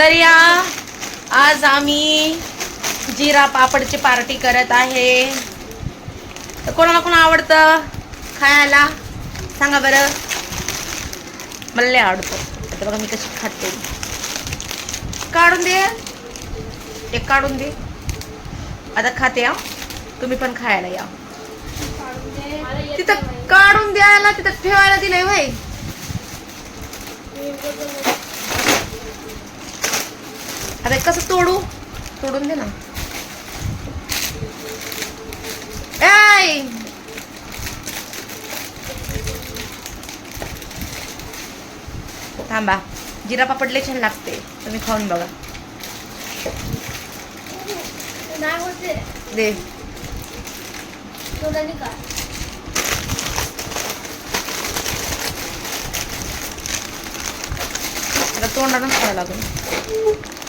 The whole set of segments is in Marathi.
तर या आज आम्ही जिरा पापडची पार्टी करत आहे. तर कोणाला कोणा आवडतं खायला? सांगा बरं. मला लय आवडतं. आता बघा मी कशी खाते. काढून दे. एक काढून दे. आता खाते या तुम्ही पण खायला या. तिथं काढून द्यायला तिथं ठेवायला दिलंय भाई आता कसं तोडू? तोडून दे ना. थांबा. जिरा पापडले छान लागते. तुम्ही खाऊन बघा. दे. आता तोंडानच खायला लागेल.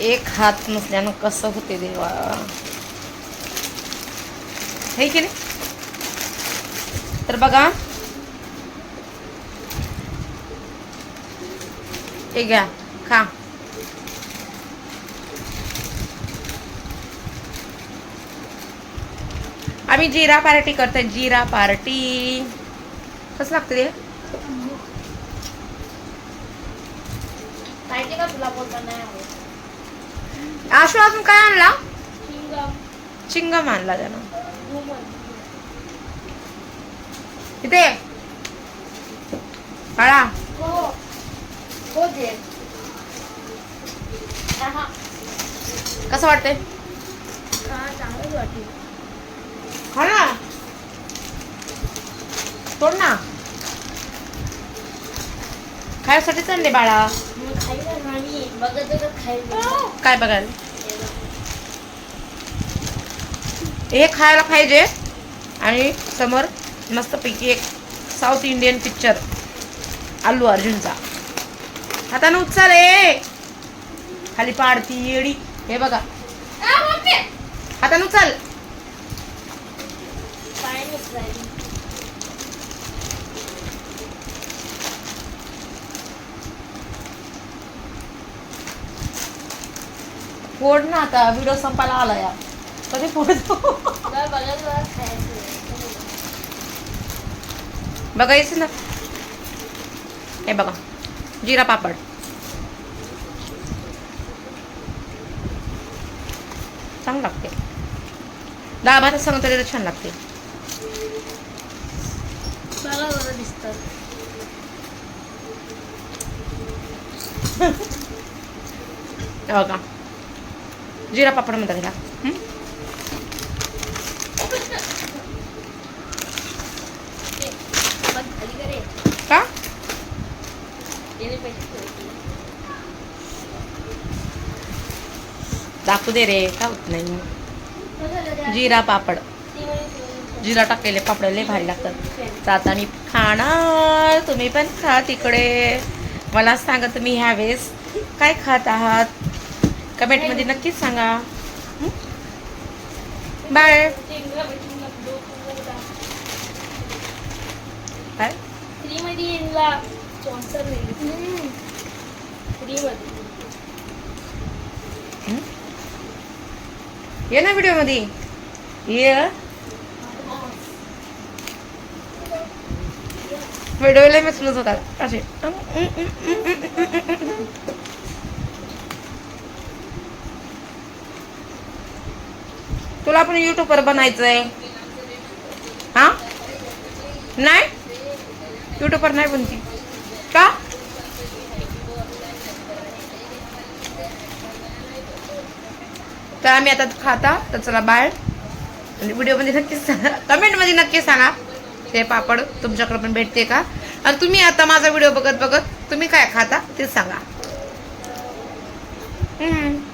एक हात नसल्यानं कसं होते देवा? हे की नाही? तर बघा. हे घ्या खा. आम्ही जिरा पार्टी करतोय जिरा पार्टी. कसं लागतं ते? माहिती का तुला बोलता नाही आशू अजून काय आणला? चिंगम आणला त्यानं. इथे. बाळा. हो. हो हा कसं वाटतंय? खा ना. तोड ना. खायसाठी आणले बाळा. काय बघायला हे खायला पाहिजे. आणि समोर मस्तपैकी एक साऊथ इंडियन पिक्चर अल्लू अर्जुनचा. हातानं उचल ए खाली पाडती येडी. हे बघा. हातानं उचल. फोड ना आता व्हिडिओ संपायला आला या. कधी फोडतो बघायचं ना? हे बघा जिरा पापड. चांगलं लागते. डाळ भात सांगतो तरी छान लागते. बघा. जिरा पापड म्हणतात त्याला का? दाखू दाखवू दे रे का होत नाही. जिरा पापड. जिरा टाकलेले पापड लय भारी लागतात. जातानी खाणार तुम्ही पण खा तिकडे. मला सांगा तुम्ही ह्या वेळेस काय खात आहात? कमेंटमध्ये नक्कीच सांगा हं? बाय काय फ्रीमध्ये येईनला स्पॉन्सर नाही फ्रीमध्ये हं? ये ना व्हिडिओमध्ये ये व्हिडिओला मिसलूच होतात असे तुला पण युट्यूबवर बनायचंय. हा? नाही? युट्यूबवर नाही बनती. का? तर आम्ही आता खाता तर चला बाय. आणि व्हिडिओमध्ये नक्कीच सांगा कमेंटमध्ये नक्की सांगा. ते पापड तुमच्याकडे पण भेटते का? आणि तुम्ही आता माझा व्हिडिओ बघत बघत तुम्ही काय खाता ते सांगा. हम्म.